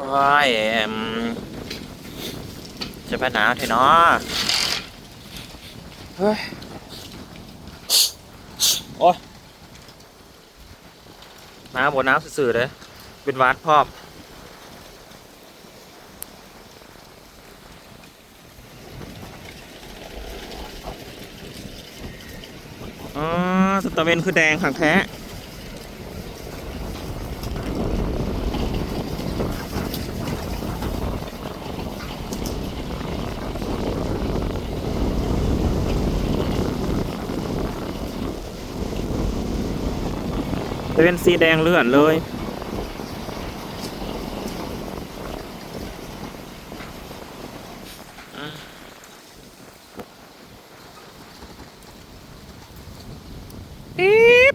โอ้ยเอิ่มจะไปหนาวเถอะเนาะเฮ้ย โอ้ยหนาวบนหนาวสื่อๆเลย เป็นหวาดพร้อมอ๋อสตาร์เวนคือแดงขังแท้ เป็นสีแดงเลื่อนเลยปี๊บ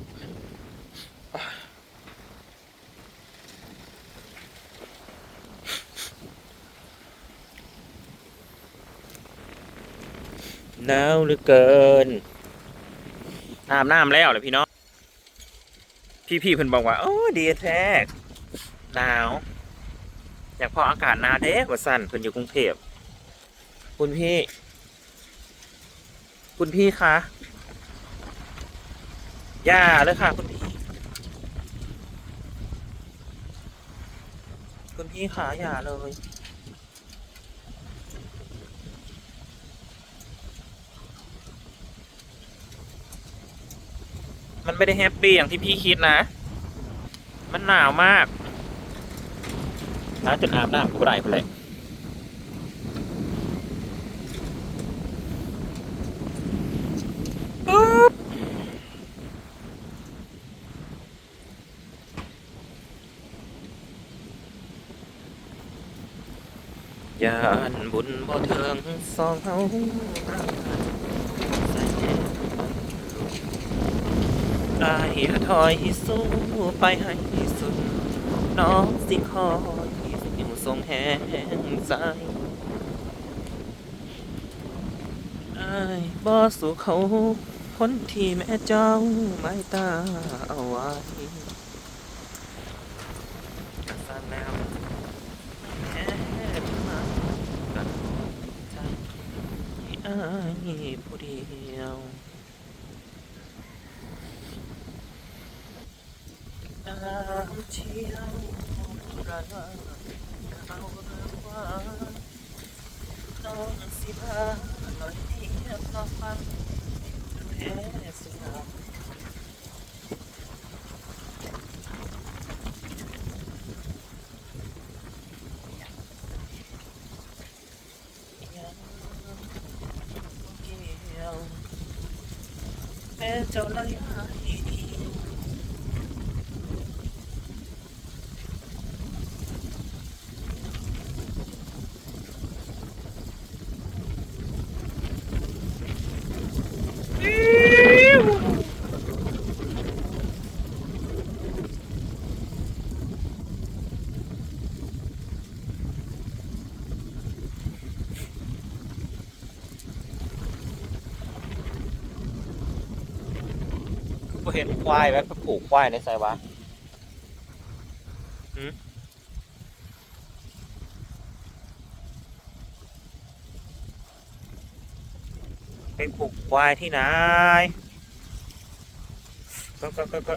หนาวเหลือเกินอาบน้ำแล้วเหรอพี่น้อง พี่ๆเพิ่นบอกว่าโอ้ดีแท้หนาว อยากพออากาศหนาวเด้ว่าสั่นเพิ่นอยู่กรุงเทพคุณพี่ คุณพี่คะอย่าเลยค่ะ คุณพี่ คุณพี่ขาอย่าเลย มันไม่ได้แฮปปี้อย่างที่พี่คิดนะ มันหนาวมากหนาวจนอาบน้ำกูได้ไปเลยปึ๊บยานบุญบ่เทิงสองเฮาใส่ อายถอยสู้ไปให้สุด น้องสิคอยอยู่ทรงแห่งใจอายบ่สู่เขาคนที่แม่เจ้าไม่ตาเอาไว้สันแล้วแค่มากันใจให้อายผู้เดียว น้ำเชี่ยวระนาเขาเรื่องว่าน้องสิพาหน่อยเทียบต่อฟังแท้สุดายังเกี่ยวแม้เจ้าเล เห็นควายแว้ไปปลูกควายในไซวะไปปลูกควายที่ไหนก็ก็ก็ก็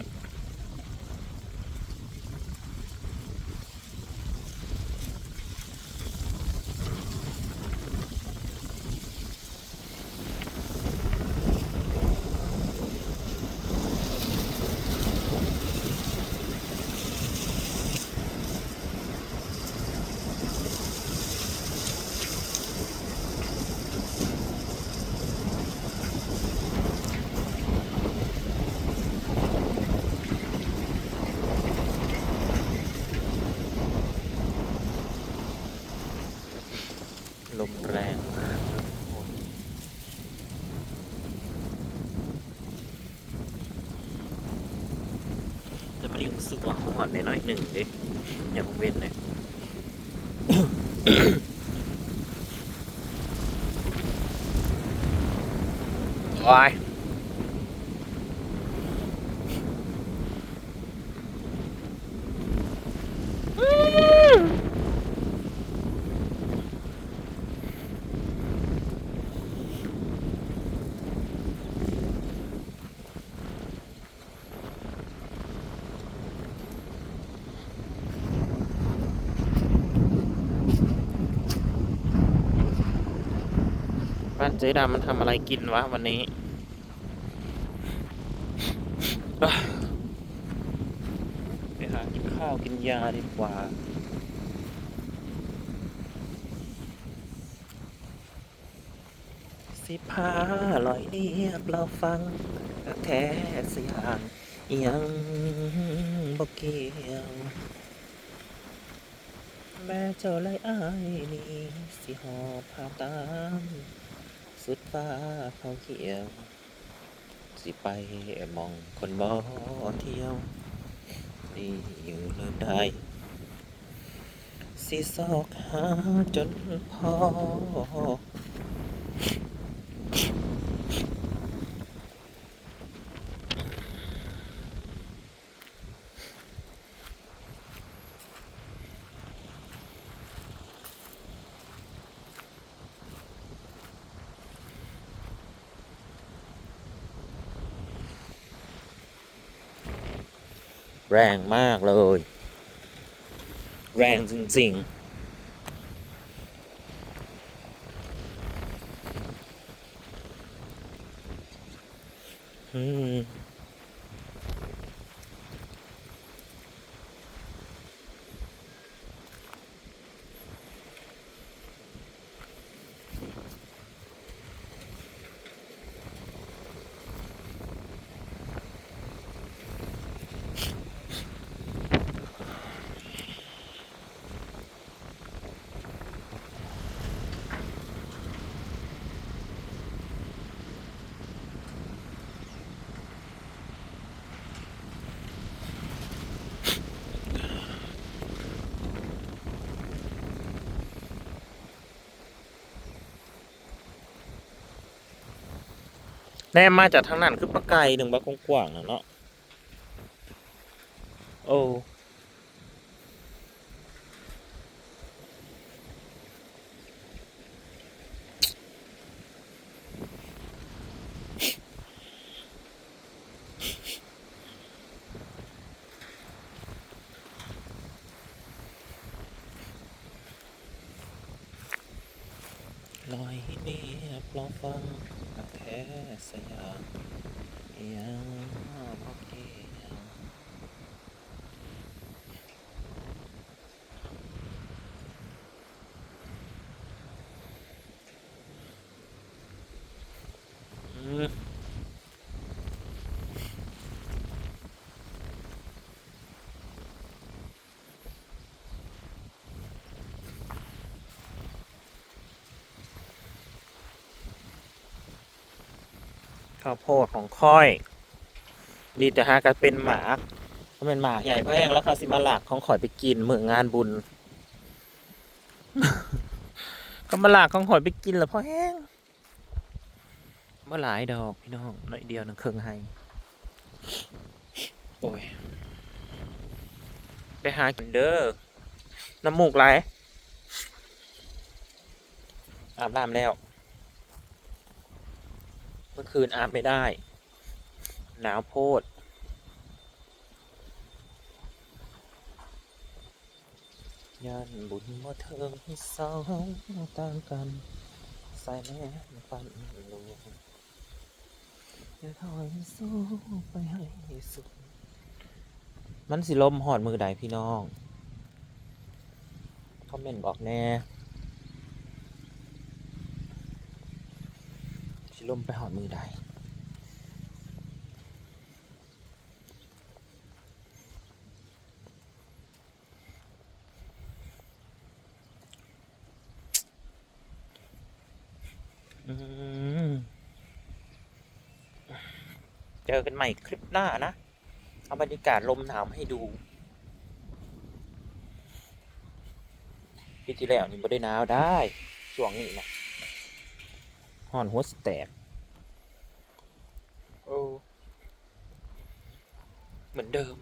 ลมแรงมากทุกคน เลี้ยวรู้สึกว่าหอดในน้อยหนึ่งดิอย่าเพิ่งเว้นเลยโอ้ยานเจ๊ดามันทำอะไรกินวะวันนี้ ไปหากินข้าวกินยาดีกว่าสิพาลอยเรียบเราฟังกะแท้สยางยังบ่เกี่ยวแม่เจ้าไล่อ้ายนี่สิหอบพาตาม สุดฟ้าเขาเขียว สิไปมองคนบ่เที่ยวนี่อยู่เริ่มได้ สิซอกหาจนพอ แรงมากเลย แรงจริง ๆ แน่มาจากทางนั้นคือปลาไก่หนึ่งบะกว้างน่ะเนาะโอ้ล อยเนียบลองฟังแท้สยามยังบ่เกี่ยว อืม ข้าวโพดของค่อย ดีแต่หากันเป็นหมาถ้าเป็นหมาใหญ่แพงแล้วเขาสิมาหลักของข่อยไปกินเมื่องานบุญก็มาหลักของข่อยไปกินแล้วพอแห้งมื่อหลายดอกพี่น้องหน่อยเดียวหนึงเครื่องให้โอ้ยไปหากินเด้อน้ำมูกไหลอาบน้ำแล้ว มื่อคืนอาบไม่ได้ หนาวโพด ยานบุญบ่เทิงสองต่างกันใส่แม่ปันลูกอย่าถอยสู้ไปให้สุด มันสิลมหอดมือใดพี่น้อง คอมเมนต์บอกแน่ ลมไปหอดมือใดอืมเจอกันใหม่คลิปหน้านะ เอาบรรยากาศลมหนาวมาให้ดูปีที่แล้วนี่บ่ได้หนาวได้ ช่วงนี้นะห่อนหัวสแตก เหมือนเดิม